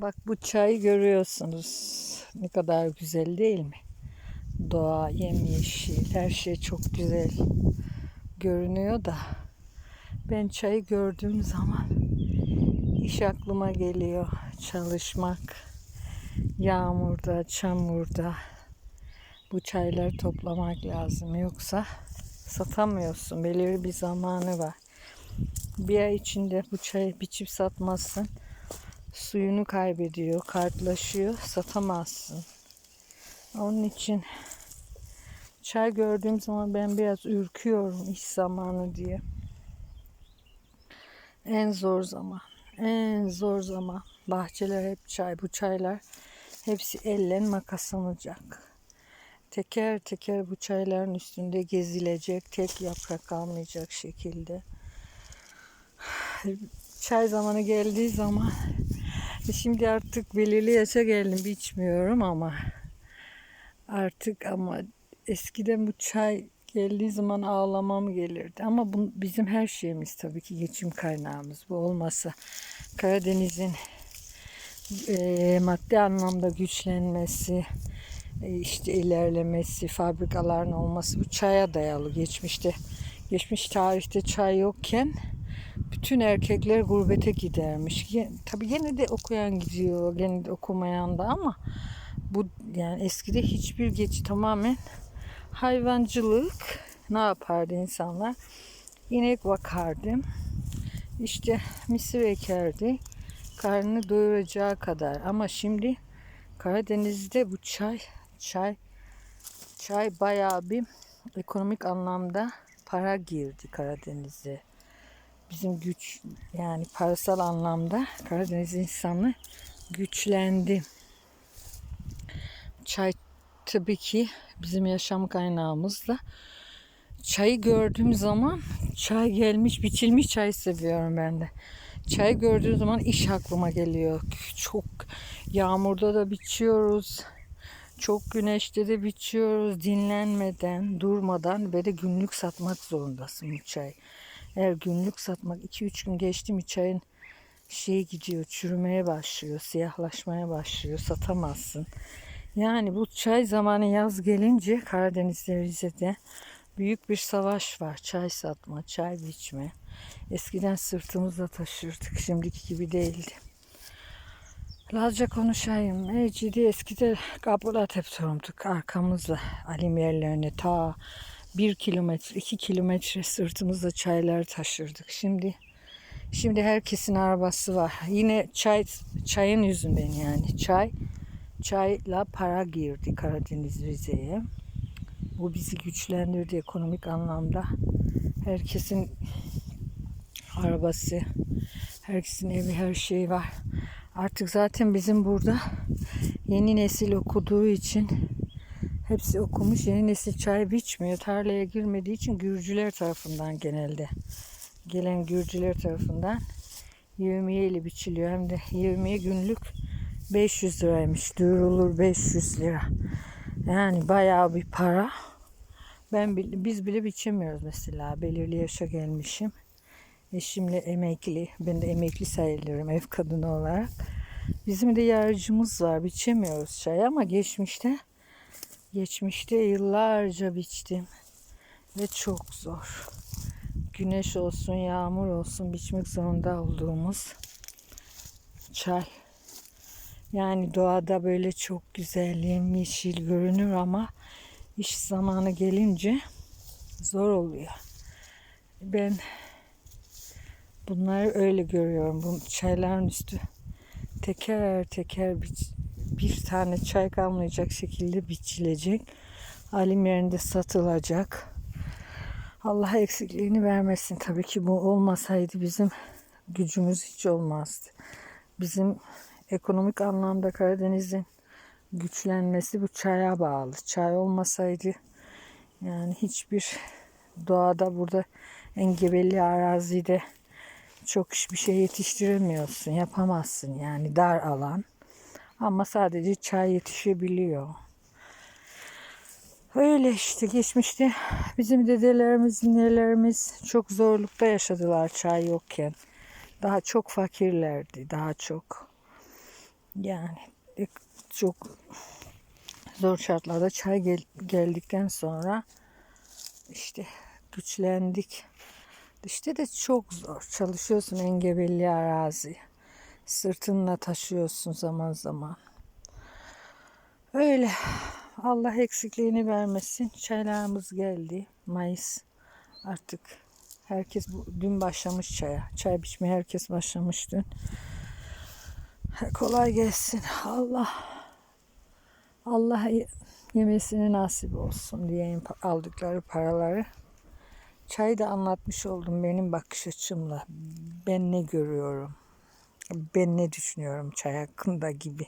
Bak bu çayı görüyorsunuz. Ne kadar güzel değil mi? Doğa, yemyeşil, her şey çok güzel görünüyor da ben çayı gördüğüm zaman iş aklıma geliyor. Çalışmak, yağmurda, çamurda bu çayları toplamak lazım. Yoksa satamıyorsun. Belirli bir zamanı var. Bir ay içinde bu çayı biçip satmazsın suyunu kaybediyor, kartlaşıyor, satamazsın. Onun için çay gördüğüm zaman ben biraz ürküyorum iş zamanı diye. En zor zaman, en zor zaman. Bahçeler hep çay, bu çaylar hepsi elle makaslanacak. Teker teker bu çayların üstünde gezilecek, tek yaprak kalmayacak şekilde. Çay zamanı geldiği zaman Şimdi artık belirli yaşa geldim içmiyorum ama artık ama eskiden bu çay geldiği zaman ağlamam gelirdi. Ama bu bizim her şeyimiz tabii ki geçim kaynağımız. Bu olmasa Karadeniz'in e, maddi anlamda güçlenmesi, e, işte ilerlemesi, fabrikaların olması bu çaya dayalı. Geçmişte, geçmiş tarihte çay yokken bütün erkekler gurbete gidermiş. Tabii yine de okuyan gidiyor, gene de okumayan da ama bu yani eskide hiçbir geçi tamamen hayvancılık ne yapardı insanlar? İnek bakardı. İşte mısır ekerdi. Karnını doyuracağı kadar. Ama şimdi Karadeniz'de bu çay, çay, çay bayağı bir ekonomik anlamda para girdi Karadeniz'e bizim güç yani parasal anlamda Karadeniz insanı güçlendi. Çay tabii ki bizim yaşam kaynağımızla. Çayı gördüğüm zaman çay gelmiş biçilmiş çay seviyorum ben de. Çay gördüğüm zaman iş aklıma geliyor. Çok yağmurda da biçiyoruz. Çok güneşte de biçiyoruz. Dinlenmeden, durmadan ve de günlük satmak zorundasın bu çay. Eğer günlük satmak 2-3 gün geçti mi çayın şey gidiyor, çürümeye başlıyor, siyahlaşmaya başlıyor, satamazsın. Yani bu çay zamanı yaz gelince Karadeniz'de Rize'de büyük bir savaş var. Çay satma, çay biçme. Eskiden sırtımızda taşırdık. Şimdiki gibi değildi. Lazca konuşayım. Ecidi eskide kapıla teptorumduk arkamızla alim yerlerine ta bir kilometre, iki kilometre sırtımızda çaylar taşırdık. Şimdi şimdi herkesin arabası var. Yine çay çayın yüzünden yani çay çayla para girdi Karadeniz Rize'ye. Bu bizi güçlendirdi ekonomik anlamda. Herkesin arabası, herkesin evi, her şeyi var. Artık zaten bizim burada yeni nesil okuduğu için Hepsi okumuş. Yeni nesil çay biçmiyor. Tarlaya girmediği için Gürcüler tarafından genelde. Gelen Gürcüler tarafından yevmiye ile biçiliyor. Hem de yevmiye günlük 500 liraymış. Duyurulur 500 lira. Yani bayağı bir para. Ben biz bile biçemiyoruz mesela. Belirli yaşa gelmişim. Eşimle emekli. Ben de emekli sayılırım ev kadını olarak. Bizim de yarıcımız var. Biçemiyoruz çay ama geçmişte Geçmişte yıllarca biçtim ve çok zor. Güneş olsun, yağmur olsun biçmek zorunda olduğumuz çay. Yani doğada böyle çok güzel yeşil görünür ama iş zamanı gelince zor oluyor. Ben bunları öyle görüyorum. Bu çayların üstü teker teker biç, bir tane çay kalmayacak şekilde biçilecek. Alim yerinde satılacak. Allah eksikliğini vermesin. Tabii ki bu olmasaydı bizim gücümüz hiç olmazdı. Bizim ekonomik anlamda Karadeniz'in güçlenmesi bu çaya bağlı. Çay olmasaydı yani hiçbir doğada burada engebeli arazide çok bir şey yetiştiremiyorsun, yapamazsın yani dar alan. Ama sadece çay yetişebiliyor. Öyle işte geçmişte bizim dedelerimiz, ninelerimiz çok zorlukta yaşadılar çay yokken. Daha çok fakirlerdi, daha çok. Yani e, çok zor şartlarda çay gel- geldikten sonra işte güçlendik. İşte de çok zor. Çalışıyorsun engebeli arazi. Sırtınla taşıyorsun zaman zaman. Öyle. Allah eksikliğini vermesin. Çaylarımız geldi. Mayıs artık herkes bu, dün başlamış çaya. Çay biçmeye herkes başlamış dün. Kolay gelsin. Allah Allah yemesini nasip olsun diyeyim aldıkları paraları. Çayı da anlatmış oldum benim bakış açımla. Ben ne görüyorum? Ben ne düşünüyorum çay hakkında gibi.